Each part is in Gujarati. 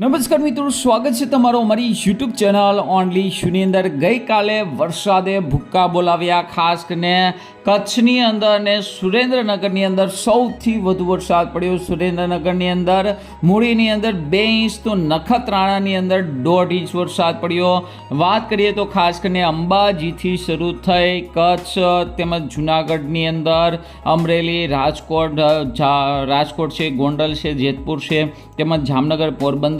નમસ્કાર મિત્રો, સ્વાગત છે તમારો અમારી યુટ્યુબ ચેનલ ઓનલી શુની અંદર ગઈકાલે વરસાદે ભૂક્કા બોલાવ્યા. ખાસ કરીને કચ્છની અંદર અને સુરેન્દ્રનગરની અંદર સૌથી વધુ વરસાદ પડ્યો. સુરેન્દ્રનગરની અંદર મૂળીની અંદર બે ઇંચ તો નખત્રાણાની અંદર દોઢ ઇંચ વરસાદ પડ્યો. વાત કરીએ તો ખાસ કરીને અંબાજીથી શરૂ થઈ કચ્છ તેમજ જુનાગઢની અંદર અમરેલી, રાજકોટ રાજકોટ છે, ગોંડલ છે, જેતપુર છે તેમજ જામનગર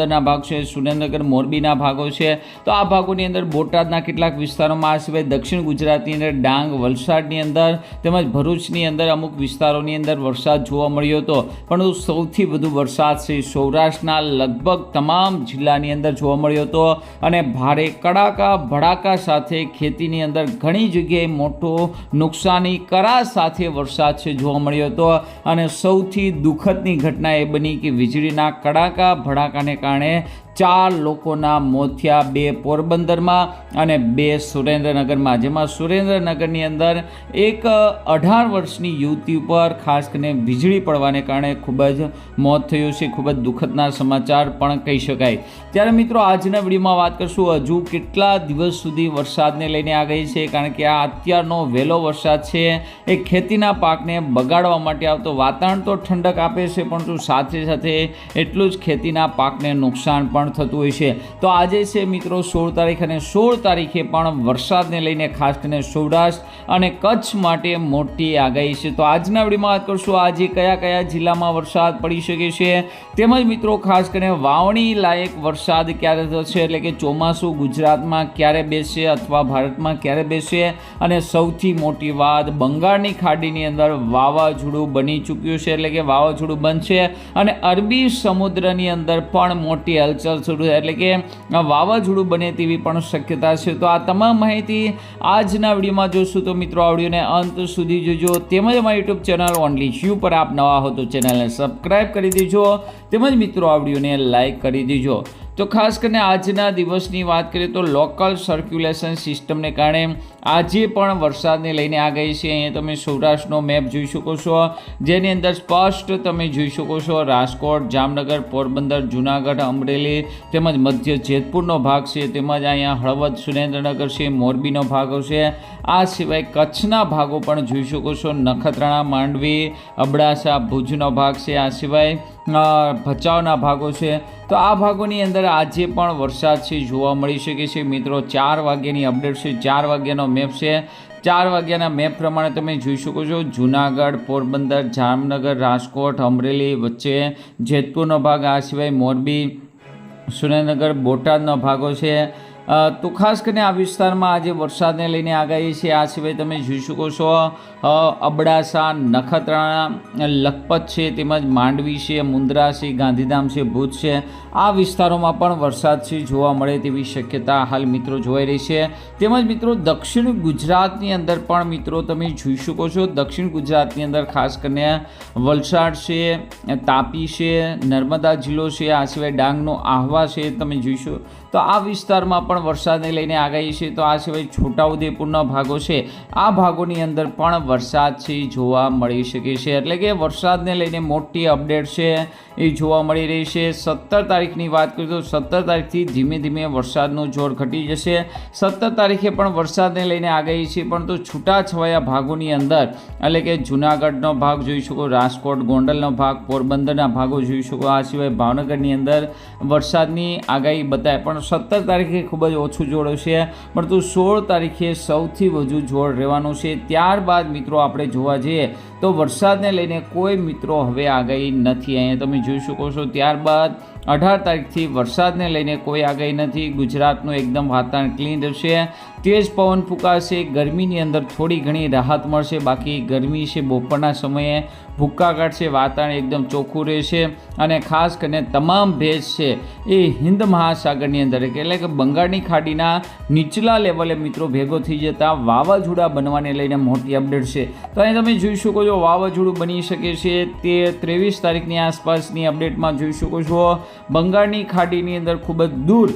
પોરબંદરના ભાગ છે, સુરેન્દ્રનગર, મોરબીના ભાગો છે. તો આ ભાગોની અંદર બોટાદના કેટલાક વિસ્તારોમાં આ સિવાય દક્ષિણ ગુજરાતની અંદર ડાંગ, વલસાડની અંદર તેમજ ભરૂચની અંદર અમુક વિસ્તારોની અંદર વરસાદ જોવા મળ્યો હતો. પરંતુ સૌથી વધુ વરસાદ છે સૌરાષ્ટ્રના લગભગ તમામ જિલ્લાની અંદર જોવા મળ્યો હતો. અને ભારે કડાકા, ભડાકા સાથે ખેતીની અંદર ઘણી જગ્યાએ મોટો નુકસાની, કરા સાથે વરસાદ છે જોવા મળ્યો હતો. અને સૌથી દુઃખદની ઘટના એ બની કે વીજળીના કડાકા, ભડાકાને કારણે પ્રમાણે ચાર લોકોના મોત બે પોરબંદરમાં અને બે સુરેન્દ્રનગરમાં, જેમાં સુરેન્દ્રનગરની અંદર એક અઢાર વર્ષની યુવતી ઉપર ખાસ કરીને વીજળી પડવાને કારણે ખૂબ જ મોત થયું છે, ખૂબ જ દુઃખદના સમાચાર પણ કહી શકાય. ત્યારે મિત્રો, આજના વિડીયોમાં વાત કરશું હજુ કેટલા દિવસ સુધી વરસાદને લઈને આ ગઈ છે, કારણ કે આ અત્યારનો વહેલો વરસાદ છે, એ ખેતીના પાકને બગાડવા માટે આવતો વાતાવરણ તો ઠંડક આપે છે, પરંતુ સાથે સાથે એટલું જ ખેતીના પાકને નુકસાન પણ થતું હોય છે. તો આજે છે મિત્રો સોળ તારીખ અને સોળ તારીખે પણ વરસાદને લઈને ખાસ કરીને સૌરાષ્ટ્ર અને કચ્છ માટે મોટી આગાહી છે. તો આજના વિડીયોમાં વાત કરશું આજે કયા કયા જિલ્લામાં વરસાદ પડી શકે છે. તેમજ મિત્રો ખાસ કરીને વાવણી લાયક વરસાદ ક્યારે થશે? એટલે કે ચોમાસું ગુજરાતમાં ક્યારે બેસશે અથવા ભારતમાં ક્યારે બેસશે અને સૌથી મોટી વાત બંગાળની ખાડીની અંદર વાવાઝોડું બની ચૂક્યું છે. એટલે કે વાવાઝોડું બનશે અને અરબી સમુદ્રની અંદર પણ મોટી હલચલ શરૂ એટલે કે વાવાઝોડું બને તેવી પણ શક્યતા છે. તો આ તમામ માહિતી આજના વિડીયોમાં જોશું. તો મિત્રો, આ વિડીયોને અંત સુધી જોજો. તેમજ અમારી યુટ્યુબ ચેનલ ઓનલી શ્યુ પર આપ નવા હો તો ચેનલને સબસ્ક્રાઈબ કરી દેજો. તેમજ મિત્રો, આ વિડીયોને લાઈક કરી દેજો. તો ખાસ કરીને આજના દિવસની વાત કરીએ તો લોકલ સર્ક્યુલેશન સિસ્ટમને કારણે આજે પણ વરસાદને લઈને આ ગઈ છે. અહીંયા તમે સૌરાષ્ટ્રનો મેપ જોઈ શકો છો. જેની અંદર સ્પષ્ટ તમે જોઈ શકો છો રાજકોટ, જામનગર, પોરબંદર, જુનાગઢ, અમરેલી તેમજ મધ્ય જેતપુરનો ભાગ છે. તેમજ અહીંયા હળવદ, સુરેન્દ્રનગર છે, મોરબીનો ભાગ છે આ સિવાય કચ્છના ભાગો પણ જોઈ શકો છો. નખત્રાણા, માંડવી, અબડાસા, ભુજનો ભાગ છે. આ સિવાય ભચાઉના ભાગો છે. તો આ ભાગોની અંદર આજે પણ વરસાદ છે, જોવા મળી શકે છે. મિત્રો, ચાર વાગ્યાની અપડેટ છે. ચાર વાગ્યાનો મેપ છે. ચાર વાગ્યાના મેપ પ્રમાણે તમે જોઈ શકો છો. જુનાગઢ, પોરબંદર, જામનગર, રાજકોટ, અમરેલી વચ્ચે જેતપુરનો ભાગ, આ સિવાય મોરબી, સુરેન્દ્રનગર, બોટાદનો ભાગો છે. તો ખાસ કરીને આ વિસ્તારમાં આજે વરસાદને લઈને આગાહી છે. આ સિવાય તમે જોઈ શકો છો અબડાસા, નખત્રાણા, લખપત છે, તેમજ માંડવી છે, મુન્દ્રા છે, ગાંધીધામ છે, ભુજ છે. આ વિસ્તારોમાં પણ વરસાદ છે, જોવા મળે તેવી શક્યતા હાલ મિત્રો જોવાઈ રહી છે. તેમજ મિત્રો, દક્ષિણ ગુજરાતની અંદર પણ મિત્રો તમે જોઈ શકો છો, દક્ષિણ ગુજરાતની અંદર ખાસ કરીને વલસાડ છે, તાપી છે, નર્મદા જિલ્લો છે, આ સિવાય ડાંગનો આહવા છે, તમે જોઈશો તો આ વિસ્તારમાં પણ વરસાદને લઈને આગાહી છે, તો આ સિવાય છોટાઉદેપુરના ભાગો છે. આ ભાગોની અંદર પણ વરસાદ છે એ જોવા મળી શકે છે. એટલે કે વરસાદને લઈને મોટી અપડેટ છે એ જોવા મળી રહી છે. સત્તર તારીખની વાત કરીએ તો સત્તર તારીખથી ધીમે ધીમે વરસાદનું જોર ઘટી જશે. સત્તર તારીખે પણ વરસાદને લઈને આગાહી છે, પરંતુ છૂટાછવાયા ભાગોની અંદર, એટલે કે જુનાગઢનો ભાગ જોઈ શકો, રાજકોટ, ગોંડલનો ભાગ, પોરબંદરના ભાગો જોઈ શકો. આ સિવાય ભાવનગરની અંદર વરસાદની આગાહી બતાવે પણ સત્તર તારીખે ખૂબ જ ઓછું જોર હશે, પરંતુ સોળ તારીખે સૌથી વધુ જોર રહેવાનું છે. ત્યારબાદ મિત્રો આપણે જોવા જઈએ તો વરસાદને લઈને કોઈ મિત્રો હવે આગાહી નથી. અહીંયા તમે જોઈ શકો છો ત્યારબાદ અઢાર તારીખથી વરસાદને લઈને કોઈ આગાહી નથી. ગુજરાતનું એકદમ વાતાવરણ ક્લીન રહેશે. તેજ પવન ફૂંકાશે. ગરમીની અંદર થોડી ઘણી રાહત મળશે. બાકી ગરમી છે બપોરના સમયે. ભૂક્કા કાઢશે. વાતાવરણ એકદમ ચોખ્ખું રહેશે. અને ખાસ કરીને તમામ ભેજ છે એ હિન્દ મહાસાગરની અંદર. એટલે કે બંગાળની ખાડીના નીચલા લેવલે મિત્રો ભેગો થઈ જતા વાવાઝોડા બનવાને લઈને મોટી અપડેટ છે. તો અહીં તમે જોઈ શકો છો વાવાઝોડું બની શકે છે. તે ત્રેવીસ તારીખની આસપાસની અપડેટમાં જોઈ શકો છો. બંગાળની ખાડીની અંદર ખૂબ જ દૂર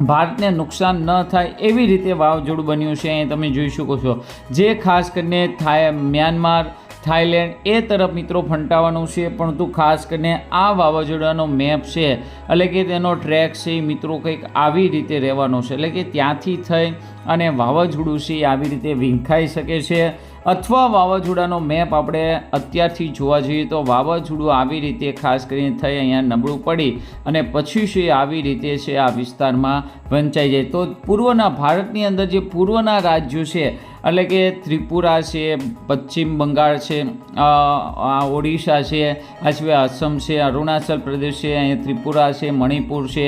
ભારતને નુકસાન ન થાય એવી રીતે વાવાઝોડું બન્યું છે. અહીં તમે જોઈ શકો છો. જે ખાસ કરીને થાય, મ્યાનમાર થાઈલેન્ડ એ તરફ મિત્રો ફંટાવાનું છે. પરંતુ ખાસ કરીને આ વાવાઝોડાનો મેપ છે. એટલે કે તેનો ટ્રેક છે એ મિત્રો કંઈક આવી રીતે રહેવાનો છે. એટલે કે ત્યાંથી થઈ અને વાવાઝોડું છે આવી રીતે વિંખાઈ શકે છે. અથવા વાવાઝોડાનો મેપ આપણે અત્યારથી જોવા જઈએ તો વાવાઝોડું આવી રીતે ખાસ કરીને થઈ અહીંયા નબળું પડી અને પછી છે આવી રીતે છે આ વિસ્તારમાં વંચાઈ જાય. તો પૂર્વના ભારતની અંદર જે પૂર્વના રાજ્યો છે, એટલે કે ત્રિપુરા છે, પશ્ચિમ બંગાળ છે ઓડિશા છે, આ સિવાય અસમ છે, અરુણાચલ પ્રદેશ છે, અહીંયા ત્રિપુરા છે, મણિપુર છે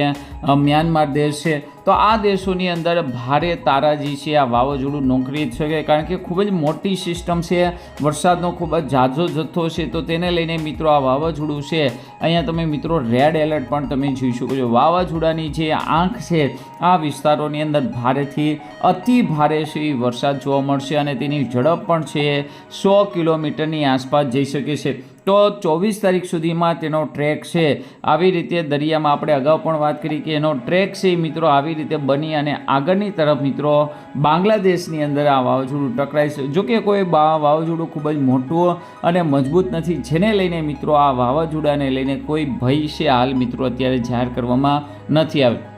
મ્યાનમાર દેશ છે તો આ દેશોની અંદર ભારે તારાજી છે, આ વાવાઝોડું નોકરી જ શકે કારણ કે ખૂબ જ મોટી સિસ્ટમ છે, વરસાદનો ખૂબ જ ઝાઝો જથ્થો છે, તો તેને લઈને મિત્રો આ વાવાઝોડું છે. અહીંયા તમે મિત્રો રેડ એલર્ટ પણ તમે જોઈ શકો છો. વાવાઝોડાની જે આંખ છે, આ વિસ્તારોની અંદર ભારેથી અતિ ભારે છે વરસાદ જોવા મળશે અને તેની ઝડપ પણ છે. સો કિલોમીટરની આસપાસ જઈ શકે છે. તો ચોવીસ તારીખ સુધીમાં તેનો ટ્રેક છે. આવી રીતે દરિયામાં આપણે અગાઉ પણ વાત કરી કે એનો ટ્રેક છે મિત્રો આવી રીતે બની અને આગળની તરફ મિત્રો બાંગ્લાદેશની અંદર આ વાવાઝોડું ટકરાય છે. કે કોઈ વાવાઝોડું ખૂબ જ મોટું અને મજબૂત નથી. જેને લઈને મિત્રો આ વાવાઝોડાને લઈને કોઈ ભય છે હાલ મિત્રો અત્યારે જાહેર કરવામાં નથી આવ્યો.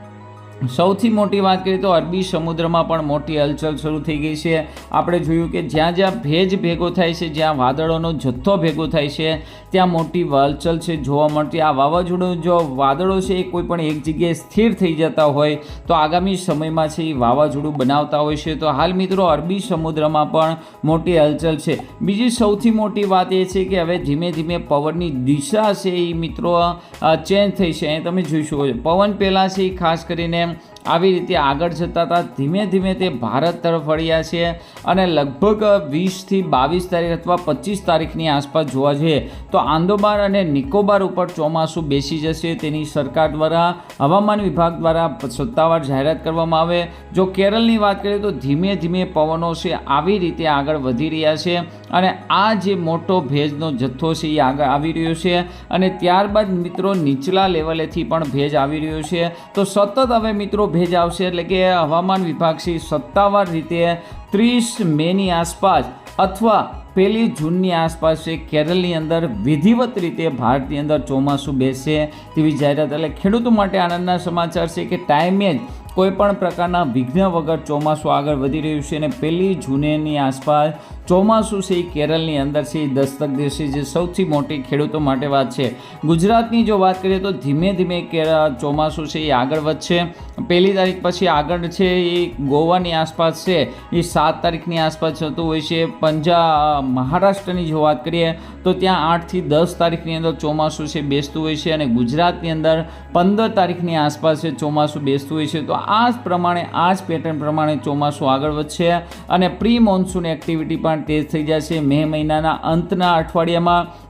સૌથી મોટી વાત કરીએ તો અરબી સમુદ્રમાં પણ મોટી હલચલ શરૂ થઈ ગઈ છે. આપણે જોયું કે જ્યાં જ્યાં ભેજ ભેગો થાય છે, જ્યાં વાદળોનો જથ્થો ભેગો થાય છે, ત્યાં મોટી હલચલ છે જોવા મળતી. આ વાવાઝોડું જો વાદળો છે, એ કોઈ પણ એક જગ્યાએ સ્થિર થઈ જતા હોય તો આગામી સમયમાં છે, એ વાવાઝોડું બનાવતા હોય છે. તો હાલ મિત્રો, અરબી સમુદ્રમાં પણ મોટી હલચલ છે. બીજી સૌથી મોટી વાત એ છે કે હવે ધીમે ધીમે પવનની દિશા છે એ મિત્રો ચેન્જ થઈ છે. અહીં તમે જોઈ શકો છો. પવન પહેલાં છે એ ખાસ કરીને también આવી રીતે આગળ જતા હતા. ધીમે ધીમે તે ભારત તરફ વળ્યા છે અને લગભગ વીસથી બાવીસ તારીખ અથવા પચીસ તારીખની આસપાસ જોવા જઈએ તો આંદોબાર અને નિકોબાર ઉપર ચોમાસું બેસી જશે. તેની સરકાર દ્વારા, હવામાન વિભાગ દ્વારા સત્તાવાર જાહેરાત કરવામાં આવે. જો કેરળની વાત કરીએ તો ધીમે ધીમે પવનો છે, આવી રીતે આગળ વધી રહ્યા છે અને આ જે મોટો ભેજનો જથ્થો છે એ આગળ આવી રહ્યો છે અને ત્યારબાદ મિત્રો નીચલા લેવલેથી પણ ભેજ આવી રહ્યો છે. તો સતત હવે મિત્રો ભેજ આવશે એટલે કે હવામાન વિભાગ છે સત્તાવાર રીતે ત્રીસ મેની આસપાસ અથવા પહેલી જૂનની આસપાસ છે, કેરળની અંદર વિધિવત રીતે ભારતની અંદર ચોમાસું બેસે તેવી જાહેરાત. એટલે ખેડૂતો માટે આનંદના સમાચાર છે કે ટાઈમે જ કોઈપણ પ્રકારના વિઘ્ન વગર ચોમાસું આગળ વધી રહ્યું છે અને પહેલી જૂનેની આસપાસ ચોમાસું છે એ કેરળની અંદર છે એ દસ્તક દેશે જે સૌથી મોટી ખેડૂતો માટે વાત છે. ગુજરાતની જો વાત કરીએ તો ધીમે ધીમે ચોમાસું છે એ આગળ વધશે. પહેલી તારીખ પછી આગળ છે એ ગોવાની આસપાસ છે. એ સાત તારીખની આસપાસ થતું હોય છે. પંજા, મહારાષ્ટ્રની જો વાત કરીએ તો ત્યાં આઠથી દસ તારીખની અંદર ચોમાસું છે બેસતું હોય છે અને ગુજરાતની અંદર પંદર તારીખની આસપાસ છે ચોમાસું બેસતું હોય છે. તો આ જ પ્રમાણે આ જ પેટર્ન પ્રમાણે ચોમાસું આગળ વધશે અને પ્રી મોન્સૂન એક્ટિવિટી પણ તેજ થઈ જશે. મે મહિનાના અંતના અઠવાડિયામાં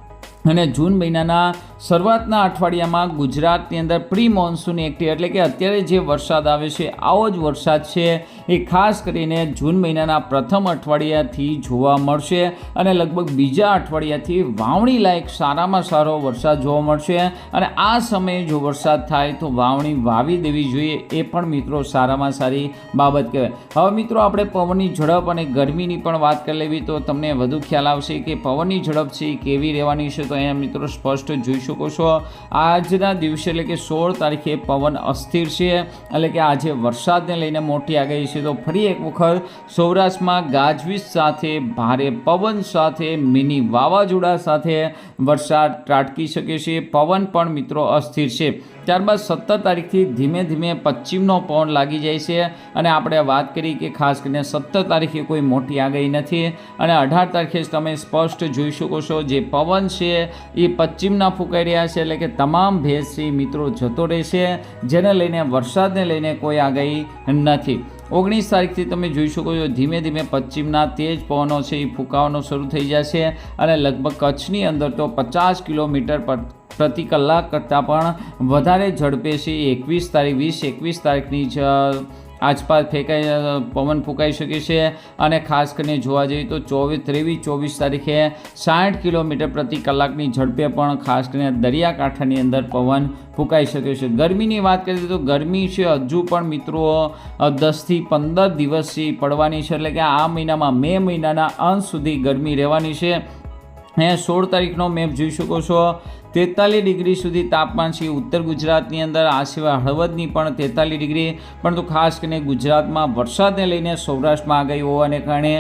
અને જૂન મહિનાના શરૂઆતના અઠવાડિયામાં ગુજરાતની અંદર પ્રી મોન્સૂન એક્ટિવ એટલે કે અત્યારે જે વરસાદ આવે છે, આવો જ વરસાદ છે. એ ખાસ કરીને જૂન મહિનાના પ્રથમ અઠવાડિયાથી જોવા મળશે અને લગભગ બીજા અઠવાડિયાથી વાવણી લાયક સારામાં સારો વરસાદ જોવા મળશે. અને આ સમયે જો વરસાદ થાય તો વાવણી વાવી દેવી જોઈએ એ પણ મિત્રો સારામાં સારી બાબત કહેવાય. હવે મિત્રો આપણે પવનની ઝડપ અને ગરમીની પણ વાત કરી લેવી તો તમને વધુ ખ્યાલ આવશે કે પવનની ઝડપ છે કેવી રહેવાની છે તો અહીંયા મિત્રો સ્પષ્ટ જોઈ શકો છો. આજના દિવસે એટલે કે સોળ તારીખે પવન અસ્થિર છે. એટલે કે આજે વરસાદને લઈને મોટી આગાહી છે તો ફરી એક વખત સૌરાષ્ટ્રમાં ગાજવીજ સાથે, ભારે પવન સાથે, મિની વાવાઝોડા સાથે વરસાદ ત્રાટકી શકે છે. પવન પણ મિત્રો અસ્થિર છે. ત્યારબાદ સત્તર તારીખથી ધીમે ધીમે પશ્ચિમનો પવન લાગી જાય છે અને આપણે વાત કરી કે ખાસ કરીને સત્તર તારીખે કોઈ મોટી આગાહી નથી અને અઢાર તારીખે તમે સ્પષ્ટ જોઈ શકો છો જે પવન છે એ પશ્ચિમના ફૂંકાઈ રહ્યા છે એટલે કે તમામ ભેજથી મિત્રો જતો રહેશે, જેને લઈને વરસાદને લઈને કોઈ આગાહી નથી. ઓગણીસ તારીખથી તમે જોઈ શકો છો, ધીમે ધીમે પશ્ચિમના તેજ પવનો છે, એ ફૂંકાવાનો શરૂ થઈ જશે અને લગભગ કચ્છની અંદર તો પચાસ કિલોમીટર પર પ્રતિ કલાક કરતાં પણ વધારે ઝડપે છે, એકવીસ તારીખ, વીસ એકવીસ તારીખની જ આસપાસ ફેંકાઈ પવન ફૂંકાઈ શકે છે અને ખાસ કરીને જોવા જઈએ તો ચોવીસ, ત્રેવીસ, ચોવીસ તારીખે સાઠ કિલોમીટર પ્રતિ કલાકની ઝડપે પણ ખાસ કરીને દરિયાકાંઠાની અંદર પવન ફૂંકાઈ શકે છે. ગરમીની વાત કરીએ તો ગરમી છે, હજુ પણ મિત્રો દસથી પંદર દિવસથી પડવાની છે, એટલે કે આ મહિનામાં, મે મહિનાના અંત સુધી ગરમી રહેવાની છે. સોળ તારીખનો મેપ જોઈ શકો છો. તેતાલીસ ડિગ્રી સુધી તાપમાન છે. ઉત્તર ગુજરાતની અંદર આ સિવાય હળવદની પણ તેતાલીસ ડિગ્રી. પરંતુ ખાસ કરીને ગુજરાતમાં વરસાદને લઈને સૌરાષ્ટ્રમાં આગાહી હોવાને કારણે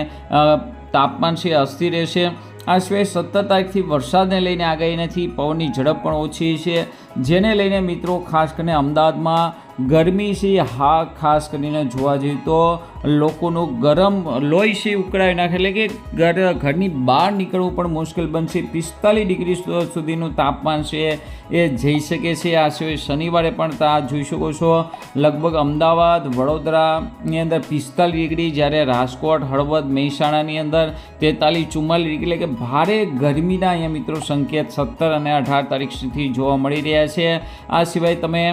તાપમાન છે અસ્થિર રહેશે. આ સિવાય સત્તર તારીખથી વરસાદને લઈને આગાહી નથી. પવનની ઝડપ પણ ઓછી છે. જેને લઈને મિત્રો ખાસ કરીને અમદાવાદમાં ગરમી છે, હા, ખાસ કરીને જોવા જઈએ તો લોકોનું ગરમ લોહી છે, ઉકળાવી નાખે. એટલે કે ઘર, ઘરની બહાર નીકળવું પણ મુશ્કેલ બનશે. પિસ્તાલીસ ડિગ્રી સુધીનું તાપમાન છે, એ જઈ શકે છે. આ સિવાય શનિવારે પણ તા જોઈ શકો છો, લગભગ અમદાવાદ, વડોદરાની અંદર પિસ્તાલીસ ડિગ્રી, જ્યારે રાજકોટ, હળવદ, મહેસાણાની અંદર તેતાલીસ, ચુમ્માલીસ ડિગ્રી. એટલે કે ભારે ગરમીના અહીંયા મિત્રો સંકેત સત્તર અને અઢાર તારીખ સુધી જોવા મળી રહ્યા છે. આ સિવાય તમે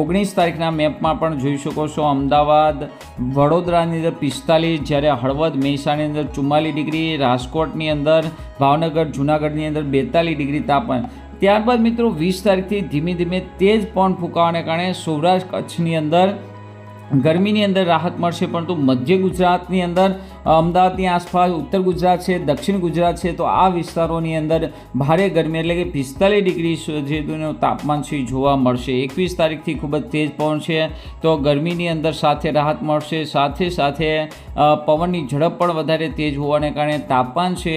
ઓગણીસ તારીખના મેપમાં પણ જોઈ શકો છો, અમદાવાદ, વડોદરાની અંદર પિસ્તાલીસ, જ્યારે હળવદ, મહેસાણાની અંદર ચુમ્માલીસ ડિગ્રી, રાજકોટની અંદર ભાવનગર, જુનાગઢની અંદર બેતાલીસ ડિગ્રી તાપમાન. ત્યારબાદ મિત્રો વીસ તારીખથી ધીમે ધીમે તેજ પવન ફૂંકાવાને કારણે સૌરાષ્ટ્ર કચ્છની અંદર ગરમીની અંદર રાહત મળશે, પરંતુ મધ્ય ગુજરાતની અંદર અમદાવાદની આસપાસ ઉત્તર ગુજરાત છે, દક્ષિણ ગુજરાત છે, તો આ વિસ્તારોની અંદર ભારે ગરમી એટલે કે પિસ્તાલીસ ડિગ્રી સુધીનું તાપમાન છે જોવા મળશે. એકવીસ તારીખથી ખૂબ જ તેજ પવન છે, તો ગરમીની અંદર સાથે રાહત મળશે. સાથે સાથે પવનની ઝડપ પણ વધારે તેજ હોવાને કારણે તાપમાન છે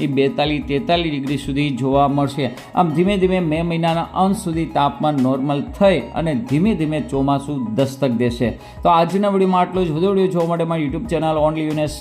એ બેતાલીસ, તેતાલીસ ડિગ્રી સુધી જોવા મળશે. આમ ધીમે ધીમે મે મહિનાના અંત સુધી તાપમાન નોર્મલ થઈ અને ધીમે ધીમે ચોમાસું દસ્તક દેશે. તો આજના વિડીયોમાં આટલું જ. વધુ વીડિયો જોવા માટે મારી યુટ્યુબ ચેનલ ઓનલી યુને